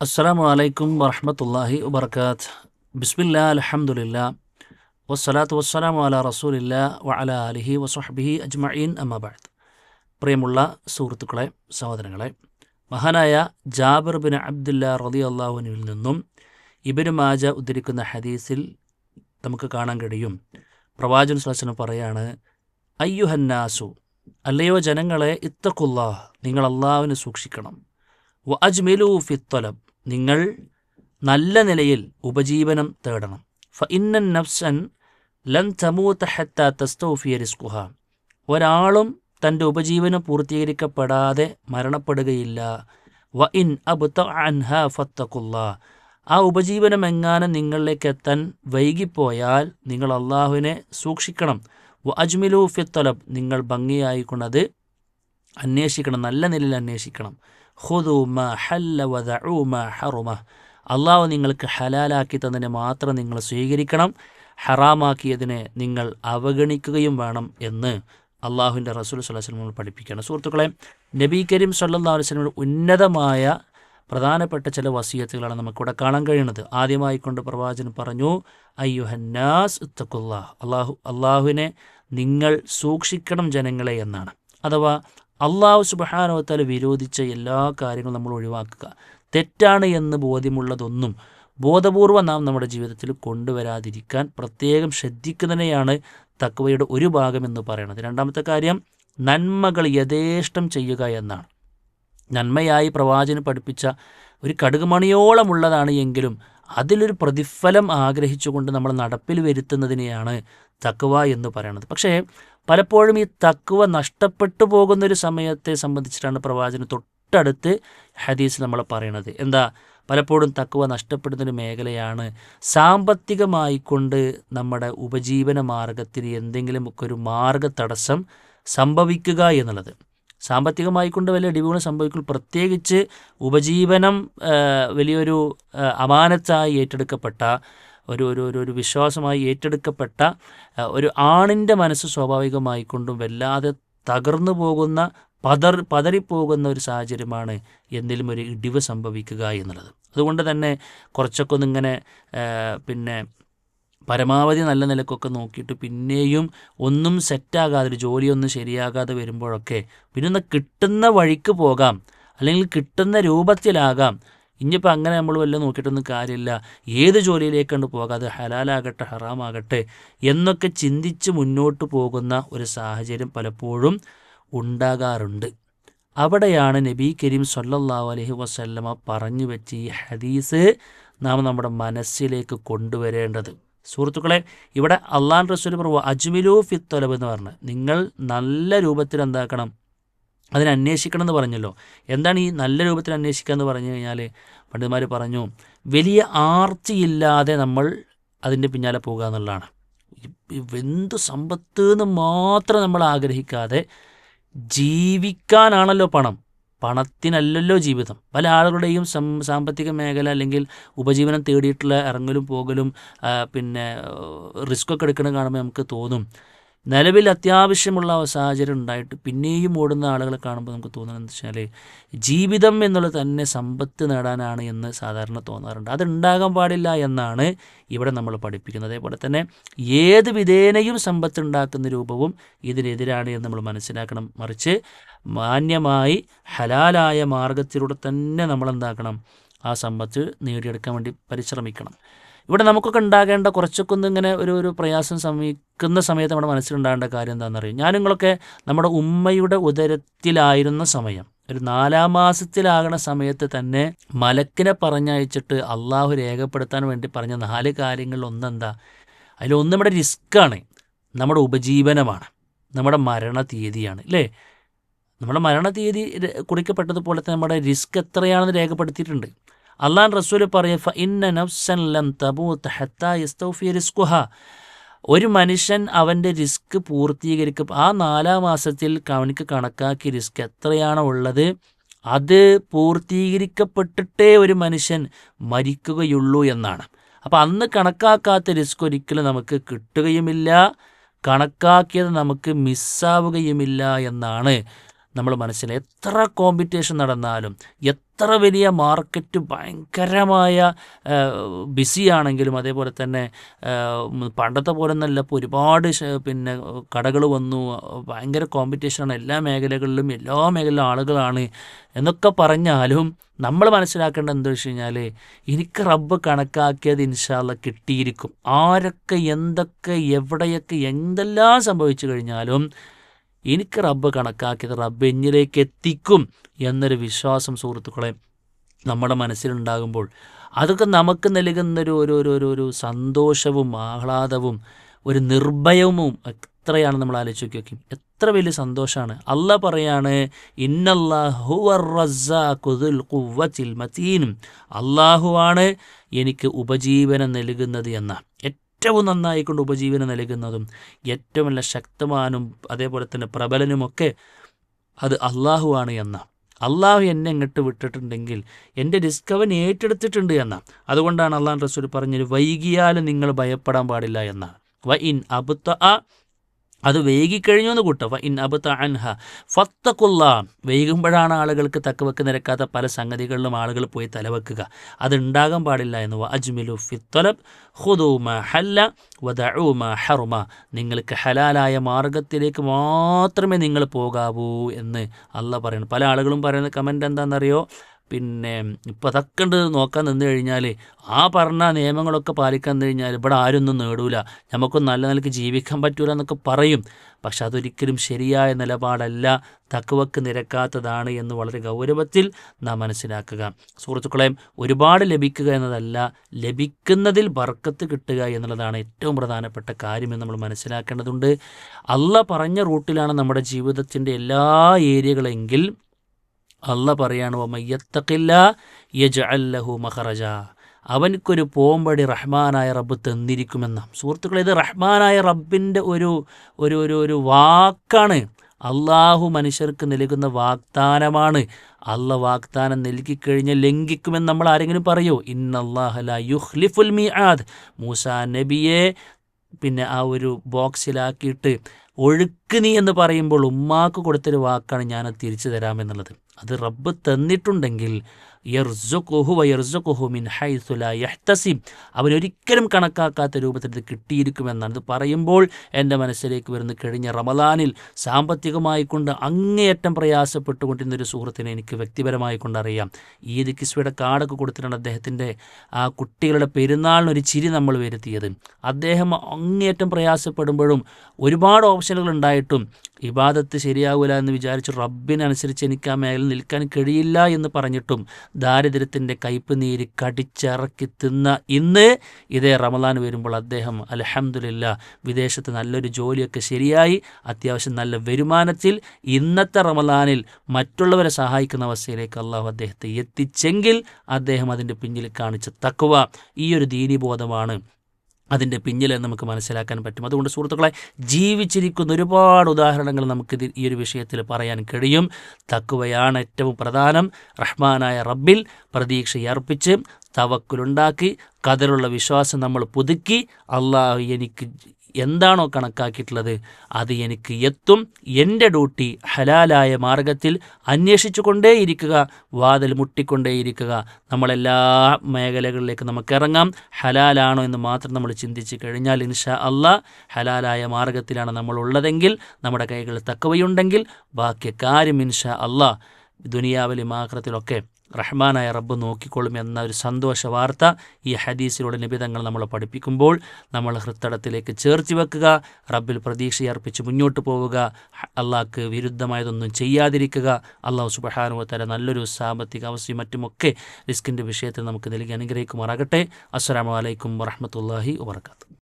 അസ്സാം വലൈക്കും വർഹമത്തല്ലാഹി വബർക്കാത്ത് ബിസ്മില്ല അലഹമുല്ല വസ്സലാത്തു വസ്സലാമു അല റസൂലില്ല വഅല അലിഹി വസ്ഹബിഹി അജ്മഈൻ അമ്മബാദ് പ്രിയമുള്ള സുഹൃത്തുക്കളെ സഹോദരങ്ങളെ മഹാനായ ജാബിർ ബിൻ അബ്ദുല്ല റതി അള്ളാഹുവിനിൽ നിന്നും ഇബിന് മാജ ഉദ്ധരിക്കുന്ന ഹദീസിൽ നമുക്ക് കാണാൻ കഴിയും. പ്രവാചൻ സ്വലസനം പറയാണ് അയ്യുഹന്നാസു അല്ലയോ ജനങ്ങളെ ഇത്തക്കുല്ലാ നിങ്ങൾ അള്ളാഹുവിനെ സൂക്ഷിക്കണം. വ അജ്മിലു ഫിത്തൊലബ് നിങ്ങൾ നല്ല നിലയിൽ ഉപജീവനം തേടണം. ഫ ഇന്നൻ നഫ്സൻ ലൻ തമൂത്ത ഹത്ത തസ്തൗഫിയ റിസ്കുഹ. ഒരാളും തന്റെ ഉപജീവനം പൂർത്തീകരിക്കപ്പെടാതെ മരണപ്പെടുകയില്ല. വ ഇൻ അബുത്ത അൻഹ ഫത്തക്കുള്ള ആ ഉപജീവനം എങ്ങാനും നിങ്ങളിലേക്ക് എത്താൻ വൈകിപ്പോയാൽ നിങ്ങൾ അള്ളാഹുവിനെ സൂക്ഷിക്കണം. വ അജ്മിലു ഫിത്തൊലബ് നിങ്ങൾ ഭംഗിയായിക്കൊണ്ടത് അന്വേഷിക്കണം. നല്ല നിലയിൽ അന്വേഷിക്കണം. ഹുദു മാ ഹല്ല വദഊ മാ ഹറുമ. അള്ളാഹു നിങ്ങൾക്ക് ഹലാലാക്കി തന്നതിനെ മാത്രം നിങ്ങൾ സ്വീകരിക്കണം. ഹറാമാക്കിയതിനെ നിങ്ങൾ അവഗണിക്കുകയും വേണം എന്ന് അള്ളാഹുവിന്റെ റസൂൽ സ്വലം നമ്മൾ പഠിപ്പിക്കുകയാണ്. സുഹൃത്തുക്കളെ നബി കരീം സല്ലാ വസ്ലമിയുടെ ഉന്നതമായ പ്രധാനപ്പെട്ട ചില വസീയത്തുകളാണ് നമുക്കിവിടെ കാണാൻ കഴിയുന്നത്. ആദ്യമായി കൊണ്ട് പ്രവാചകൻ പറഞ്ഞു അയ്യുഹന്നാസ് ഇത്തക്കുള്ള അള്ളാഹു അള്ളാഹുവിനെ നിങ്ങൾ സൂക്ഷിക്കണം ജനങ്ങളെ എന്നാണ്. അഥവാ അള്ളാഹു സുബഹാനവത്താൽ വിരോധിച്ച എല്ലാ കാര്യങ്ങളും നമ്മൾ ഒഴിവാക്കുക. തെറ്റാണ് എന്ന് ബോധ്യമുള്ളതൊന്നും ബോധപൂർവം നാം നമ്മുടെ ജീവിതത്തിൽ കൊണ്ടുവരാതിരിക്കാൻ പ്രത്യേകം ശ്രദ്ധിക്കുന്നതിനെയാണ് തക്വയുടെ ഒരു ഭാഗം എന്ന് പറയുന്നത്. രണ്ടാമത്തെ കാര്യം നന്മകൾ യഥേഷ്ടം ചെയ്യുക എന്നാണ്. നന്മയായി പ്രവാചകൻ പഠിപ്പിച്ച ഒരു കടുകുമണിയോളമുള്ളതാണ് എങ്കിലും അതിലൊരു പ്രതിഫലം ആഗ്രഹിച്ചുകൊണ്ട് നമ്മൾ നടപ്പിൽ വരുത്തുന്നതിനെയാണ് തക്വ എന്ന് പറയുന്നത് പക്ഷേ പലപ്പോഴും ഈ തക്കുവ നഷ്ടപ്പെട്ടു പോകുന്ന ഒരു സമയത്തെ സംബന്ധിച്ചിട്ടാണ് പ്രവാചകന് തൊട്ടടുത്ത് ഹദീസ് നമ്മൾ പറയണത്. എന്താ? പലപ്പോഴും തക്കുവ നഷ്ടപ്പെടുന്നൊരു മേഖലയാണ് സാമ്പത്തികമായിക്കൊണ്ട് നമ്മുടെ ഉപജീവന മാർഗത്തിന് എന്തെങ്കിലുമൊക്കെ ഒരു മാർഗ തടസ്സം സംഭവിക്കുക എന്നുള്ളത്. സാമ്പത്തികമായിക്കൊണ്ട് വലിയ ഇടിവുകൾ സംഭവിക്കും പ്രത്യേകിച്ച് ഉപജീവനം വലിയൊരു അമാനത്തായി ഏറ്റെടുക്കപ്പെട്ട ഒരു ഒരു ഒരു ഒരു വിശ്വാസമായി ഏറ്റെടുക്കപ്പെട്ട ഒരു ആണിന്റെ മനസ്സ് സ്വാഭാവികമായിക്കൊണ്ടും വല്ലാതെ തകർന്നു പോകുന്ന പതർ പതറിപ്പോകുന്ന ഒരു സാഹചര്യമാണ് എന്തെങ്കിലും ഒരു ഇടിവ് സംഭവിക്കുക എന്നുള്ളത്. അതുകൊണ്ട് തന്നെ കുറച്ചൊക്കെ ഒന്നിങ്ങനെ പിന്നെ പരമാവധി നല്ല നിലക്കൊക്കെ നോക്കിയിട്ട് പിന്നെയും ഒന്നും സെറ്റാകാതെ ഒരു ജോലിയൊന്നും ശരിയാകാതെ വരുമ്പോഴൊക്കെ പിന്നെ കിട്ടുന്ന വഴിക്ക് പോകാം അല്ലെങ്കിൽ കിട്ടുന്ന രൂപത്തിലാകാം ഇനിയിപ്പോൾ അങ്ങനെ നമ്മൾ വല്ലതും നോക്കിയിട്ടൊന്നും കാര്യമില്ല. ഏത് ജോലിയിലേക്കാണ് പോകാതെ ഹലാലാകട്ടെ ഹറാമാകട്ടെ എന്നൊക്കെ ചിന്തിച്ച് മുന്നോട്ട് പോകുന്ന ഒരു സാഹചര്യം പലപ്പോഴും ഉണ്ടാകാറുണ്ട്. അവിടെയാണ് നബി കരീം സല്ലല്ലാഹു അലൈഹി വസല്ലമ പറഞ്ഞു വെച്ച് ഈ ഹദീസ് നാം നമ്മുടെ മനസ്സിലേക്ക് കൊണ്ടുവരേണ്ടത്. സുഹൃത്തുക്കളെ ഇവിടെ അള്ളാൻ റസൂൽ പറഞ്ഞു അജ്മിലു ഫിത്തൊലബ് എന്ന് പറഞ്ഞ്. നിങ്ങൾ നല്ല രൂപത്തിൽ എന്താക്കണം? അതിനെ അന്വേഷിക്കണം എന്ന് പറഞ്ഞല്ലോ. എന്താണ് ഈ നല്ല രൂപത്തിൽ അന്വേഷിക്കുക എന്ന് പറഞ്ഞു കഴിഞ്ഞാൽ പണ്ഡിതന്മാർ പറഞ്ഞു വലിയ ആർത്തിയില്ലാതെ നമ്മൾ അതിന്റെ പിന്നാലെ പോകുക എന്നുള്ളതാണ്. എന്ത് സമ്പത്ത് എന്ന് മാത്രം നമ്മൾ ആഗ്രഹിക്കാതെ ജീവിക്കാനാണല്ലോ പണം. പണത്തിനല്ലല്ലോ ജീവിതം. പല ആളുകളുടെയും സം സാമ്പത്തിക മേഖല അല്ലെങ്കിൽ ഉപജീവനം തേടിയിട്ടുള്ള ഇറങ്ങലും പോകലും പിന്നെ റിസ്ക് ഒക്കെ എടുക്കണം കാണുമ്പോൾ നമുക്ക് തോന്നും. നിലവിൽ അത്യാവശ്യമുള്ള സാഹചര്യം ഉണ്ടായിട്ട് പിന്നെയും ഓടുന്ന ആളുകളെ കാണുമ്പോൾ നമുക്ക് തോന്നുന്നത് വെച്ചാൽ ജീവിതം എന്നുള്ളത് തന്നെ സമ്പത്ത് നേടാനാണ് എന്ന് സാധാരണ തോന്നാറുണ്ട്. അതുണ്ടാകാൻ പാടില്ല എന്നാണ് ഇവിടെ നമ്മൾ പഠിപ്പിക്കുന്നത്. അതേപോലെ തന്നെ ഏത് വിധേനയും സമ്പത്ത് ഉണ്ടാക്കുന്ന രൂപവും ഇതിനെതിരാണ് എന്ന് നമ്മൾ മനസ്സിലാക്കണം. മറിച്ച് മാന്യമായി ഹലാലായ മാർഗത്തിലൂടെ തന്നെ നമ്മൾ എന്താക്കണം ആ സമ്പത്ത് നേടിയെടുക്കാൻ വേണ്ടി പരിശ്രമിക്കണം. ഇവിടെ നമുക്കൊക്കെ ഉണ്ടാകേണ്ട കുറച്ചൊക്കെ ഒന്ന് ഇങ്ങനെ ഒരു ഒരു പ്രയാസം സമീപിക്കുന്ന സമയത്ത് നമ്മുടെ മനസ്സിലുണ്ടാകേണ്ട കാര്യം എന്താണെന്ന് അറിയാം? ഞാൻ നിങ്ങളൊക്കെ നമ്മുടെ ഉമ്മയുടെ ഉദരത്തിലായിരുന്ന സമയം ഒരു നാലാം മാസത്തിലാകണ സമയത്ത് തന്നെ മലക്കിനെ പറഞ്ഞയച്ചിട്ട് അള്ളാഹു രേഖപ്പെടുത്താൻ വേണ്ടി പറഞ്ഞ നാല് കാര്യങ്ങളിൽ ഒന്നെന്താ? അതിലൊന്ന് നമ്മുടെ റിസ്ക്കാണ് നമ്മുടെ ഉപജീവനമാണ് നമ്മുടെ മരണ തീയതിയാണ് അല്ലേ? നമ്മുടെ മരണ തീയതി കുറിക്കപ്പെട്ടതുപോലെ തന്നെ നമ്മുടെ റിസ്ക് എത്രയാണെന്ന് രേഖപ്പെടുത്തിയിട്ടുണ്ട്. അള്ളാൻ റസൂൽ പറയുക നഫ്സൻ ലം ഹത്താ ഒരു മനുഷ്യൻ അവന്റെ റിസ്ക് പൂർത്തീകരിക്കും. ആ നാലാം മാസത്തിൽ അവനിക്ക് കണക്കാക്കിയ റിസ്ക് എത്രയാണോ ഉള്ളത് അത് പൂർത്തീകരിക്കപ്പെട്ടിട്ടേ ഒരു മനുഷ്യൻ മരിക്കുകയുള്ളൂ എന്നാണ്. അപ്പോൾ അന്ന് കണക്കാക്കാത്ത റിസ്ക് ഒരിക്കലും നമുക്ക് കിട്ടുകയുമില്ല കണക്കാക്കിയത് നമുക്ക് മിസ്സാവുകയുമില്ല എന്നാണ് നമ്മൾ മനസ്സിൽ എത്ര കോമ്പറ്റീഷൻ നടന്നാലും എത്ര വലിയ മാർക്കറ്റ് ഭയങ്കരമായ ബിസിയാണെങ്കിലും അതേപോലെ തന്നെ പണ്ടത്തെ പോലെ നല്ല ഇപ്പോൾ ഒരുപാട് പിന്നെ കടകൾ വന്നു ഭയങ്കര കോമ്പറ്റീഷനാണ് എല്ലാ മേഖലകളിലും എല്ലാ മേഖലയിലും ആളുകളാണ് എന്നൊക്കെ പറഞ്ഞാലും നമ്മൾ മനസ്സിലാക്കേണ്ടത് എന്താ വെച്ച് കഴിഞ്ഞാൽ എനിക്ക് റബ്ബ് കണക്കാക്കിയത് ഇൻഷാല്ല കിട്ടിയിരിക്കും. ആരൊക്കെ എന്തൊക്കെ എവിടെയൊക്കെ എന്തെല്ലാം സംഭവിച്ചു കഴിഞ്ഞാലും എനിക്ക് റബ്ബ് കണക്കാക്കിയത് റബ്ബ് എന്നിലേക്ക് എത്തിക്കും എന്നൊരു വിശ്വാസം സുഹൃത്തുക്കളെ നമ്മുടെ മനസ്സിലുണ്ടാകുമ്പോൾ അതൊക്കെ നമുക്ക് നൽകുന്നൊരു ഒരു ഒരു ഒരു ഒരു സന്തോഷവും ആഹ്ലാദവും ഒരു നിർഭയവും എത്രയാണ് നമ്മൾ ആലോചിച്ച് നോക്കി. എത്ര വലിയ സന്തോഷമാണ്. അല്ല പറയാണ് ഇന്നല്ലാഹുവീനും അള്ളാഹുവാണ് എനിക്ക് ഉപജീവനം നൽകുന്നത് എന്ന ഏറ്റവും നന്നായിക്കൊണ്ട് ഉപജീവനം നൽകുന്നതും ഏറ്റവും നല്ല ശക്തമാനും അതേപോലെ തന്നെ പ്രബലനുമൊക്കെ അത് അള്ളാഹു ആണ് എന്ന. അള്ളാഹു എന്നെ ഇങ്ങോട്ട് വിട്ടിട്ടുണ്ടെങ്കിൽ എന്റെ റിസ്ക് അവൻ ഏറ്റെടുത്തിട്ടുണ്ട് എന്ന. അതുകൊണ്ടാണ് അള്ളാഹ് റസൂൽ പറഞ്ഞത് വൈകിയാലും നിങ്ങൾ ഭയപ്പെടാൻ പാടില്ല എന്നാണ് വ ഇൻ അബുത്ത അത് വൈകിക്കഴിഞ്ഞു എന്ന് കൂട്ടോ ഇൻ അബുത്ത അൻഹ. ഫത്തക്കുള്ള വൈകുമ്പോഴാണ് ആളുകൾക്ക് തക്കവെക്ക് നിരക്കാത്ത പല സംഗതികളിലും ആളുകൾ പോയി തലവെക്കുക. അത് ഉണ്ടാകാൻ പാടില്ല എന്ന് അജ്മിലു ഫിത്തൊലബ് ഹുദൂമ ഹല്ല വദഊമ ഹറുമ. നിങ്ങൾക്ക് ഹലാലായ മാർഗത്തിലേക്ക് മാത്രമേ നിങ്ങൾ പോകാവൂ എന്ന് അല്ല പറയുന്നു. പല ആളുകളും പറയുന്ന കമന്റ് എന്താണെന്നറിയോ? പിന്നെ ഇപ്പം അതൊക്കെ ഉണ്ട് നോക്കാൻ നിന്ന് കഴിഞ്ഞാൽ ആ പറഞ്ഞ നിയമങ്ങളൊക്കെ പാലിക്കാൻ നിന്ന് കഴിഞ്ഞാൽ ഇവിടെ ആരൊന്നും നേടൂല. നമുക്ക് നല്ല നിലയ്ക്ക് ജീവിക്കാൻ പറ്റൂല എന്നൊക്കെ പറയും. പക്ഷെ അതൊരിക്കലും ശരിയായ നിലപാടല്ല. തക്കവക്ക് നിരക്കാത്തതാണ് എന്ന് വളരെ ഗൗരവത്തിൽ നാം മനസ്സിലാക്കുക. സുഹൃത്തുക്കളെ ഒരുപാട് ലഭിക്കുക എന്നതല്ല ലഭിക്കുന്നതിൽ ബർക്കത്ത് കിട്ടുക എന്നുള്ളതാണ് ഏറ്റവും പ്രധാനപ്പെട്ട കാര്യമെന്ന് നമ്മൾ മനസ്സിലാക്കേണ്ടതുണ്ട്. അല്ല പറഞ്ഞ റൂട്ടിലാണ് നമ്മുടെ ജീവിതത്തിന്റെ എല്ലാ ഏരിയകളെങ്കിൽ അല്ല പറയാണ് മയ്യത്തക്കില്ല യജ അല്ലഹു മഹറജ അവനക്കൊരു പോംപടി റഹ്മാനായ റബ്ബ് തന്നിരിക്കുമെന്ന സുഹൃത്തുക്കളെ ഇത് റഹ്മാനായ റബ്ബിന്റെ ഒരു ഒരു ഒരു ഒരു വാക്കാണ്. അള്ളാഹു മനുഷ്യർക്ക് നൽകുന്ന വാഗ്ദാനമാണ്. അല്ല വാഗ്ദാനം നൽകിക്കഴിഞ്ഞാൽ ലംഘിക്കുമെന്ന് നമ്മൾ ആരെങ്കിലും പറയോ? ഇന്നല്ലാഹല യുഹ്ലിഫുൽ മിആദ്. മൂസ നബിയെ പിന്നെ ആ ഒരു ബോക്സിലാക്കിയിട്ട് ഒഴുക്ക് നീ എന്ന് പറയുമ്പോൾ ഉമ്മാക്ക് കൊടുത്തൊരു വാക്കാണ് ഞാനത് തിരിച്ചു തരാമെന്നുള്ളത്. അത് റബ്ബ് തന്നിട്ടുണ്ടെങ്കിൽ യർസുഖുഹു വയർസുഖുഹു മിൻ ഹൈസു ലാ യഹ്തസിം. അവനൊരിക്കലും കണക്കാക്കാത്ത രൂപത്തിൽ ഇത് കിട്ടിയിരിക്കുമെന്നാണ് ഇത് പറയുമ്പോൾ എന്റെ മനസ്സിലേക്ക് വരുന്ന കഴിഞ്ഞ റമദാനിൽ സാമ്പത്തികമായി കൊണ്ട് അങ്ങേയറ്റം പ്രയാസപ്പെട്ടുകൊണ്ടിരുന്ന ഒരു സുഹൃത്തിനെ എനിക്ക് വ്യക്തിപരമായി കൊണ്ടറിയാം ഈദ് കിസ്വയുടെ കാർഡൊക്കെ കൊടുത്തിട്ടാണ് അദ്ദേഹത്തിന്റെ ആ കുട്ടികളുടെ പെരുന്നാളിനൊരു ചിരി നമ്മൾ വരുത്തിയത്. അദ്ദേഹം അങ്ങേയറ്റം പ്രയാസപ്പെടുമ്പോഴും ഒരുപാട് ഓപ്ഷനുകൾ ഉണ്ടായിട്ടും ഇബാദത്ത് ശരിയാവില്ല എന്ന് വിചാരിച്ച് റബ്ബിനനുസരിച്ച് എനിക്ക് ആ മേഖലയിൽ നിൽക്കാൻ കഴിയില്ല എന്ന് പറഞ്ഞിട്ടും ദാരിദ്ര്യത്തിന്റെ കയ്പ് നീര് കടിച്ചിറക്കി തിന്ന ഇന്ന് ഇതേ റമദാൻ വരുമ്പോൾ അദ്ദേഹം അലഹമുല്ല വിദേശത്ത് നല്ലൊരു ജോലിയൊക്കെ ശരിയായി അത്യാവശ്യം നല്ല വരുമാനത്തിൽ ഇന്നത്തെ റമദാനിൽ മറ്റുള്ളവരെ സഹായിക്കുന്ന അവസ്ഥയിലേക്ക് അള്ളാഹു അദ്ദേഹത്തെ എത്തിച്ചെങ്കിൽ അദ്ദേഹം അതിന്റെ പിന്നിൽ കാണിച്ച തക്കുവ ഈ ഒരു ദീനിബോധമാണ് അതിന്റെ പിന്നിൽ നമുക്ക് മനസ്സിലാക്കാൻ പറ്റും. അതുകൊണ്ട് സുഹൃത്തുക്കളെ ജീവിച്ചിരിക്കുന്ന ഒരുപാട് ഉദാഹരണങ്ങൾ നമുക്ക് ഈ ഒരു വിഷയത്തിൽ പറയാൻ കഴിയും. തക്കുവയാണ് ഏറ്റവും പ്രധാനം. റഹ്മാനായ റബ്ബിൽ പ്രതീക്ഷയർപ്പിച്ച് തവക്കുലുണ്ടാക്കി കതിലുള്ള വിശ്വാസം നമ്മൾ പുതുക്കി അള്ളാഹു എനിക്ക് എന്താണോ കണക്കാക്കിയിട്ടുള്ളത് അത് എനിക്ക് എത്തും. എന്റെ ഡ്യൂട്ടി ഹലാലായ മാർഗത്തിൽ അന്വേഷിച്ചു കൊണ്ടേയിരിക്കുക വാതിൽ മുട്ടിക്കൊണ്ടേയിരിക്കുക. നമ്മളെല്ലാ മേഖലകളിലേക്ക് നമുക്ക് ഇറങ്ങാം. ഹലാലാണോ എന്ന് മാത്രം നമ്മൾ ചിന്തിച്ച് കഴിഞ്ഞാൽ ഇൻഷാ അള്ളാ ഹലാലായ മാർഗത്തിലാണ് നമ്മൾ ഉള്ളതെങ്കിൽ നമ്മുടെ കൈകളിൽ തക്കവയുണ്ടെങ്കിൽ ബാക്കി കാര്യം ഇൻഷാ അള്ളാ ദുനിയാവിലും ആക്രത്തിലൊക്കെ റഹ്മാനായ റബ്ബ് നോക്കിക്കൊള്ളും എന്ന ഒരു സന്തോഷ വാർത്ത ഈ ഹദീസിലൂടെ നിബിതങ്ങൾ നമ്മളെ പഠിപ്പിക്കുമ്പോൾ നമ്മൾ ഹൃത്തടത്തിലേക്ക് ചേർത്തി വെക്കുക റബ്ബിൽ പ്രതീക്ഷയർപ്പിച്ച് മുന്നോട്ട് പോവുക അള്ളാഹ്ക്ക് വിരുദ്ധമായതൊന്നും ചെയ്യാതിരിക്കുക അള്ളാഹു സുബഹാനുവത്തല നല്ലൊരു സാമ്പത്തിക അവസ്ഥയും മറ്റുമൊക്കെ റിസ്കിന്റെ വിഷയത്തിൽ നമുക്ക് നൽകി അനുഗ്രഹിക്കുമാറാകട്ടെ. അസ്സാം വലൈക്കും വറഹമത്തല്ലാഹി വാത്തു